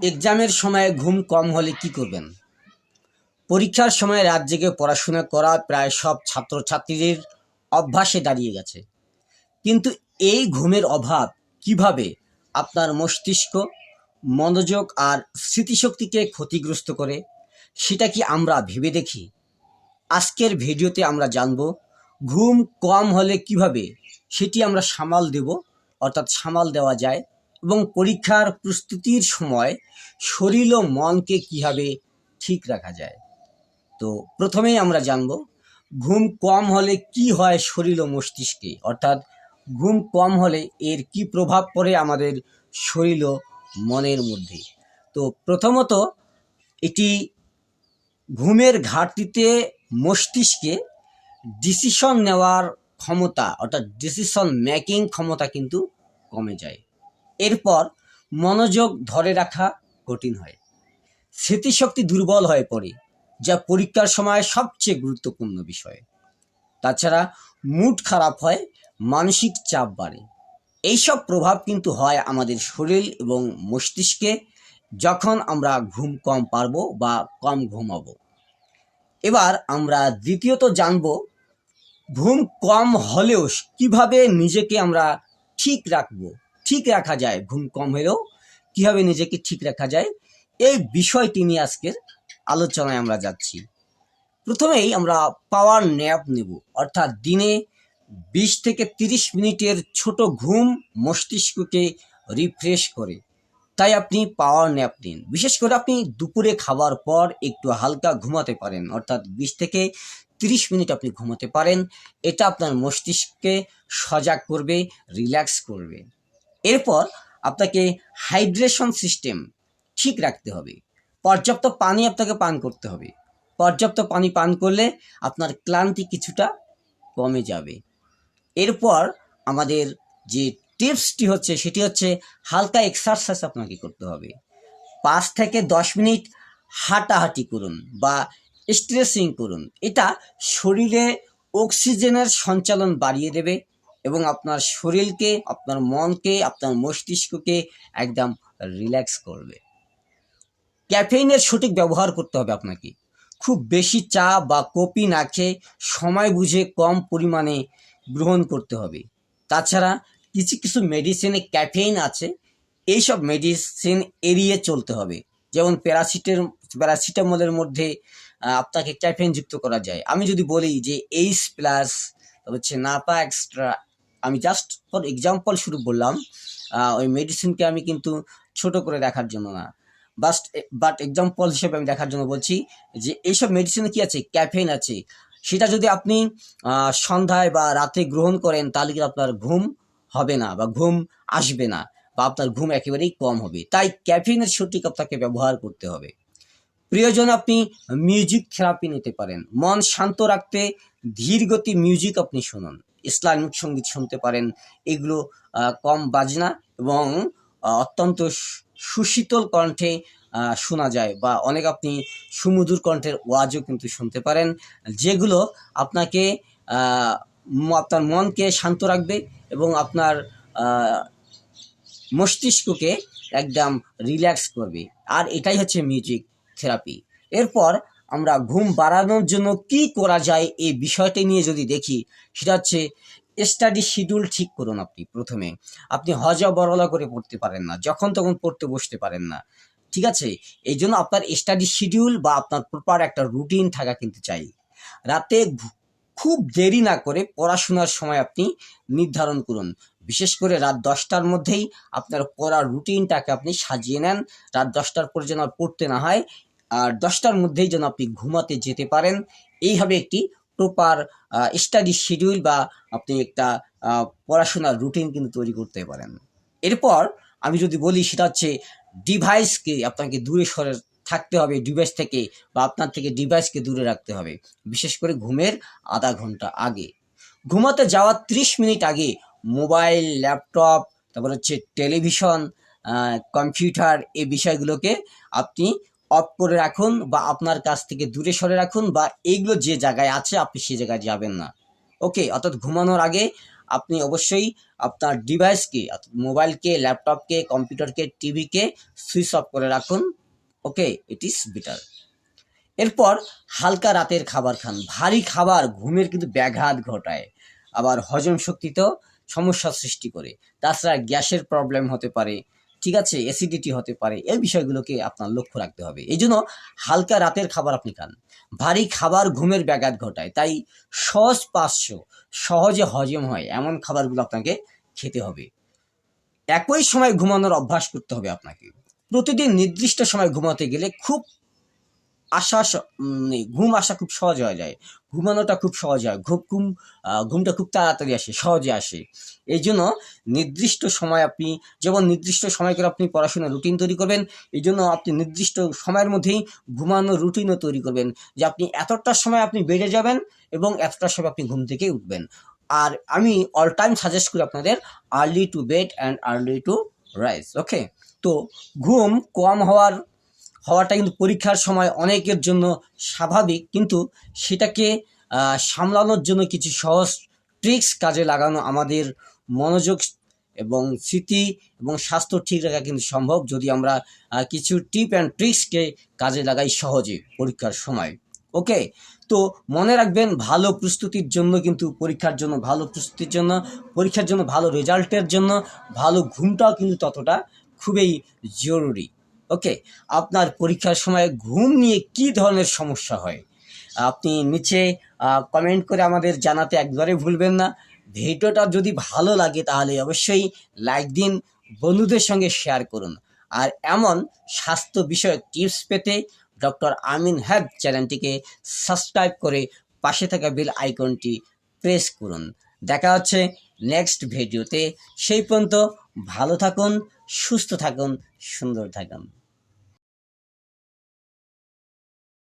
এক্সামের সময় ঘুম কম হলে কি করবেন? পরীক্ষার সময় রাত জেগে পড়াশোনা করা প্রায় সব ছাত্রছাত্রীদের অভ্যাসে দাঁড়িয়ে গেছে। কিন্তু এই ঘুমের অভাব কীভাবে আপনার মস্তিষ্ক, মনোযোগ আর স্মৃতিশক্তিকে ক্ষতিগ্রস্ত করে, সেটা কি আমরা ভেবে দেখি? আজকের ভিডিওতে আমরা জানব, ঘুম কম হলে কীভাবে সেটি আমরা সামাল দেব, অর্থাৎ সামাল দেওয়া যায় এবং পরীক্ষার প্রস্তুতির সময় শরীর ও মনকে কীভাবে ঠিক রাখা যায়। তো প্রথমেই আমরা জানব, ঘুম কম হলে কি হয় শরীর ও মস্তিষ্কে? অর্থাৎ ঘুম কম হলে এর কি প্রভাব পড়ে আমাদের শরীর ও মনের মধ্যে? তো প্রথমত, এটি ঘুমের ঘাটতিতে মস্তিষ্কে ডিসিশন নেওয়ার ক্ষমতা, অর্থাৎ ডিসিশন মেকিং ক্ষমতা কিন্তু কমে যায়। এরপর মনোযোগ ধরে রাখা কঠিন হয়। স্মৃতিশক্তি দুর্বল হয়ে পড়ে, যা পরীক্ষার সময় সবচেয়ে গুরুত্বপূর্ণ বিষয়। তাছাড়া মুড খারাপ হয়, মানসিক চাপ বাড়ে। এইসব প্রভাব কিন্তু হয় আমাদের শরীর এবং মস্তিষ্কে যখন আমরা ঘুম কম পারব বা কম ঘুমাবো। এবার আমরা দ্বিতীয়ত জানব, ঘুম কম হলেও কীভাবে নিজেকে আমরা ঠিক রাখব ঠিক রাখা যায়, ঘুম কম হলেও কীভাবে নিজেকে ঠিক রাখা যায়, এই বিষয়টি নিয়ে আজকের আলোচনায় আমরা যাচ্ছি। প্রথমেই আমরা পাওয়ার ন্যাপ নেব, অর্থাৎ দিনে বিশ থেকে তিরিশ মিনিটের ছোট ঘুম মস্তিষ্ককে রিফ্রেশ করে। তাই আপনি পাওয়ার ন্যাপ নিন। বিশেষ করে আপনি দুপুরে খাবার পর একটু হালকা ঘুমাতে পারেন, অর্থাৎ বিশ থেকে তিরিশ মিনিট আপনি ঘুমাতে পারেন, এটা আপনার মস্তিষ্ককে সজাগ করবে রিল্যাক্স করবে। এরপর আপনাকে হাইড্রেশন সিস্টেম ঠিক রাখতে হবে। পর্যাপ্ত পানি আপনাকে পান করতে হবে। পর্যাপ্ত পানি পান করলে আপনার ক্লান্তি কিছুটা কমে যাবে। এরপর আমাদের যে টিপসটি হচ্ছে, সেটি হচ্ছে হালকা এক্সারসাইজ আপনাকে করতে হবে। পাঁচ থেকে দশ মিনিট হাঁটাহাঁটি করুন বা স্ট্রেসিং করুন। এটা শরীরে অক্সিজেনের সঞ্চালন বাড়িয়ে দেবে। এবং আপনার শরীরকে, আপনার মনকে, আপনার মস্তিষ্ককে একদম রিল্যাক্স করবে। ক্যাফেইনের সঠিক ব্যবহার করতে হবে আপনাকে। খুব বেশি চা বা কফি না খেয়ে সময় বুঝে কম পরিমাণে গ্রহণ করতে হবে। তাছাড়া কিছু কিছু মেডিসিনে ক্যাফেইন আছে। এইসব মেডিসিন এড়িয়ে চলতে হবে। যেমন প্যারাসিটের প্যারাসিটামলের মধ্যে আপনাকে ক্যাফেইন যুক্ত করা যায়। আমি যদি বলি যে এইচ প্লাস হচ্ছে নাপা এক্সট্রা আমি জাস্ট ফর এক্সাম্পল শুরু বললাম ওই মেডিসিনকে আমি কিন্তু ছোট করে দেখার জন্য না। বাস্ট বাট এক্সাম্পল হিসেবে আমি দেখার জন্য বলছি যে এইসব মেডিসিনে কি আছে? ক্যাফেইন আছে। সেটা যদি আপনি সন্ধ্যায় বা রাতে গ্রহণ করেন, তাহলে কিন্তু আপনার ঘুম হবে না বা ঘুম আসবে না বা আপনার ঘুম একেবারেই কম হবে। তাই ক্যাফেইনের সঠিক আপনাকে ব্যবহার করতে হবে। প্রিয়জন, আপনি মিউজিক থেরাপি নিতে পারেন। মন শান্ত রাখতে ধীর গতি মিউজিক আপনি শুনুন। ইসলামিক সংগীত শুনতে পারেন। এগুলো কম বাজনা এবং অত্যন্ত সুশীতল কণ্ঠে শোনা যায় বা অনেক আপনি সুমধুর কণ্ঠের ওয়াজও কিন্তু শুনতে পারেন। যেগুলো আপনাকে আপনার মনকে শান্ত রাখবে এবং আপনার মস্তিষ্ককে একদম রিল্যাক্স করবে। আর এটাই হচ্ছে মিউজিক থেরাপি। এরপর আমরা ঘুম বাড়ানোর জন্য কি করা যায় এই বিষয়টি নিয়ে যদি দেখি, সেটা হচ্ছে স্টাডি শিডিউল ঠিক করুন আপনি প্রথমে। আপনি হজা বরলা করে পড়তে পারেন না, যখন তখন পড়তে বসতে পারেন না। ঠিক আছে? এই জন্য আপনার স্টাডি শিডিউল বা আপনার প্রপার একটা রুটিন থাকা কিন্তু চাই। রাতে খুব দেরি না করে পড়াশোনার সময় আপনি নির্ধারণ করুন। বিশেষ করে রাত দশটার মধ্যেই আপনার পড়ার রুটিনটাকে আপনি সাজিয়ে নেন। রাত দশটার পরে যেন পড়তে না হয় আর দশটার মধ্যেই যেন আপনি ঘুমাতে যেতে পারেন। এইভাবে একটি প্রপার স্টাডি শিডিউল বা আপনি একটা পড়াশোনার রুটিন কিন্তু তৈরি করতে পারেন। এরপর আমি যদি বলি সেটা হচ্ছে ডিভাইসকে আপনাকে দূরে সরে থাকতে হবে ডিভাইস থেকে বা আপনার থেকে ডিভাইসকে দূরে রাখতে হবে। বিশেষ করে ঘুমের আধা ঘণ্টা আগে। ঘুমাতে যাওয়ার ত্রিশ মিনিট আগে মোবাইল ল্যাপটপ তারপর হচ্ছে টেলিভিশন কম্পিউটার এই বিষয়গুলোকে আপনি অফ করে রাখুন বা আপনার কাছ থেকে দূরে সরে রাখুন বা এইগুলো যে জায়গায় আছে, আপনি সে জায়গায় যাবেন না। ওকে অর্থাৎ ঘুমানোর আগে আপনি অবশ্যই আপনার ডিভাইসকে, মোবাইলকে, ল্যাপটপকে, কম্পিউটারকে, টিভিকে সুইচ অফ করে রাখুন। ওকে ইট ইজ বেটার এরপর হালকা রাতের খাবার খান। ভারী খাবার ঘুমের কিন্তু ব্যাঘাত ঘটায়, আবার হজম শক্তিতেও সমস্যা সৃষ্টি করে। তাছাড়া গ্যাসের প্রবলেম হতে পারে ঠিক আছে অ্যাসিডিটি হতে পারে, এই বিষয়গুলোকে আপনার লক্ষ্য রাখতে হবে। এই জন্য হালকা রাতের খাবার আপনি খান। ভারী খাবার ঘুমের ব্যাঘাত ঘটায়, তাই সহজ পার্শ্ব, সহজে হজম হয়, এমন খাবারগুলো আপনাকে খেতে হবে। একই সময় ঘুমানোর অভ্যাস করতে হবে আপনাকে। প্রতিদিন নির্দিষ্ট সময় ঘুমাতে গেলে খুব আসা ঘুম আসা খুব সহজ হয়ে যায়। ঘুমানোটা খুব সহজ হয়। ঘুম ঘুম ঘুমটা খুব তাড়াতাড়ি আসে, সহজে আসে। এই জন্য নির্দিষ্ট সময় আপনি, যেমন নির্দিষ্ট সময় করে আপনি পড়াশোনার রুটিন তৈরি করবেন, এই জন্য আপনি নির্দিষ্ট সময়ের মধ্যেই ঘুমানোর রুটিনও তৈরি করবেন, যে আপনি এতটা সময় আপনি বেড়ে যাবেন এবং এতটা সময় আপনি ঘুম থেকে উঠবেন। আর আমি অল টাইম সাজেস্ট করি আপনাদের early to bed and early to rise okay তো ঘুম কম হওয়ার হওয়াটা কিন্তু পরীক্ষার সময় অনেকের জন্য স্বাভাবিক, কিন্তু সেটাকে সামলানোর জন্য কিছু সহজ ট্রিক্স কাজে লাগানো আমাদের মনোযোগ এবং স্মৃতি এবং স্বাস্থ্য ঠিক রাখা কিন্তু সম্ভব যদি আমরা কিছু টিপ অ্যান্ড ট্রিক্সকে কাজে লাগাই সহজে পরীক্ষার সময়। ওকে তো মনে রাখবেন, ভালো প্রস্তুতির জন্য কিন্তু পরীক্ষার জন্য, ভালো প্রস্তুতির জন্য, পরীক্ষার জন্য ভালো রেজাল্টের জন্য, ভালো ঘুমটাও কিন্তু ততটা খুবই জরুরি। ওকে আপনার পরীক্ষার সময় ঘুম নিয়ে কি ধরনের সমস্যা হয়? আপনি নিচে কমেন্ট করে আমাদের জানাতে একবারে ভুলবেন না। ভিডিওটা যদি ভালো লাগে তাহলে অবশ্যই লাইক দিন, বন্ধুদের সঙ্গে শেয়ার করুন। আর এমন স্বাস্থ্য বিষয়ক টিপস পেতে ডক্টর আমিন হেলথ চ্যানেলটিকে সাবস্ক্রাইব করে পাশে থাকা বেল আইকনটি প্রেস করুন। দেখা হচ্ছে নেক্সট ভিডিওতে সেই পর্যন্ত ভালো থাকুন সুস্থ থাকুন সুন্দর থাকুন।